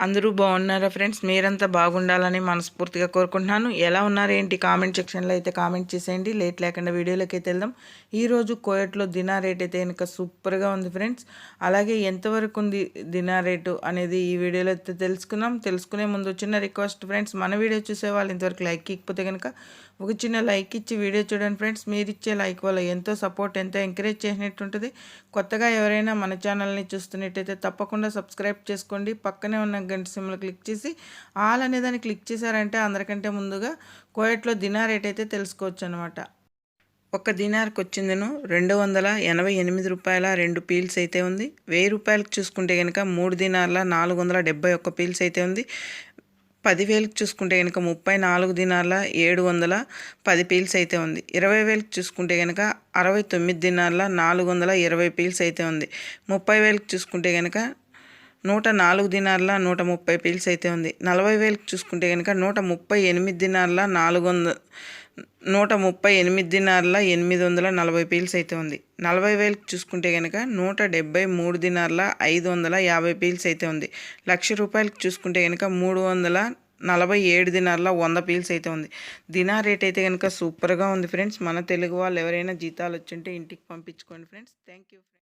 అందరూ బాగున్నారా ఫ్రెండ్స్? మీరంతా బాగుండాలని మనస్ఫూర్తిగా కోరుకుంటున్నాను. ఎలా ఉన్నారు ఏంటి? కామెంట్ సెక్షన్లో అయితే కామెంట్ చేసేయండి. లేట్ లేకుండా వీడియోలోకి అయితే వెళ్దాం. ఈరోజు కోయట్లో దినా రేట్ అయితే కనుక సూపర్గా ఉంది ఫ్రెండ్స్. అలాగే ఎంతవరకు ఉంది దినా రేటు అనేది ఈ వీడియోలో అయితే తెలుసుకుందాం. తెలుసుకునే ముందు చిన్న రిక్వెస్ట్ ఫ్రెండ్స్. మన వీడియో చూసే వాళ్ళు ఇంతవరకు లైక్ ఇకపోతే కనుక ఒక చిన్న లైక్ ఇచ్చి వీడియో చూడండి ఫ్రెండ్స్. మీరు ఇచ్చే లైక్ వల్ల ఎంతో సపోర్ట్ ఎంతో ఎంకరేజ్ చేసినట్టు ఉంటుంది. కొత్తగా ఎవరైనా మన ఛానల్ని చూస్తున్నట్టయితే తప్పకుండా సబ్స్క్రైబ్ చేసుకోండి. పక్కనే ఉన్న గంట సిమ్లో క్లిక్ చేసి ఆల్ అనే దాన్ని క్లిక్ చేశారంటే అందరికంటే ముందుగా కోయట్లో దినా రేట్ అయితే తెలుసుకోవచ్చు అనమాట ఒక దినార్కి వచ్చిందను రెండు వందల ఎనభై ఎనిమిది రూపాయల రెండు పీల్స్ అయితే ఉంది. వెయ్యి రూపాయలకు చూసుకుంటే కనుక మూడు దినార్ల నాలుగు వందల డెబ్బై ఒక్క పీల్స్ అయితే ఉంది. పదివేలకు చూసుకుంటే కనుక ముప్పై నాలుగు దినాల ఏడు వందల పది పీల్స్ అయితే ఉంది. ఇరవై వేలకు చూసుకుంటే కనుక అరవై తొమ్మిది దినార్ల నాలుగు వందల ఇరవై పీల్స్ అయితే ఉంది. ముప్పై వేలకు చూసుకుంటే కనుక నూట నాలుగు దినార్ల నూట ముప్పై పీల్స్ అయితే ఉంది. నలభై వేలకు చూసుకుంటే కనుక నూట ముప్పై ఎనిమిది దినార్ల నాలుగు వంద నూట ముప్పై ఎనిమిది దినార్ల ఎనిమిది వందల నలభై పీల్స్ అయితే ఉంది. నలభై వేలకు చూసుకుంటే కనుక నూట డెబ్బై మూడు దినార్ల ఐదు వందల యాభై పీల్స్ అయితే ఉంది. లక్ష రూపాయలకు చూసుకుంటే కనుక మూడు వందల నలభై ఏడు దినార్ల వంద పీల్స్ అయితే ఉంది. దినా రేట్ అయితే కనుక సూపర్గా ఉంది ఫ్రెండ్స్. మన తెలుగు వాళ్ళు ఎవరైనా జీతాలు వచ్చింటే ఇంటికి పంపించుకోండి ఫ్రెండ్స్. Thank you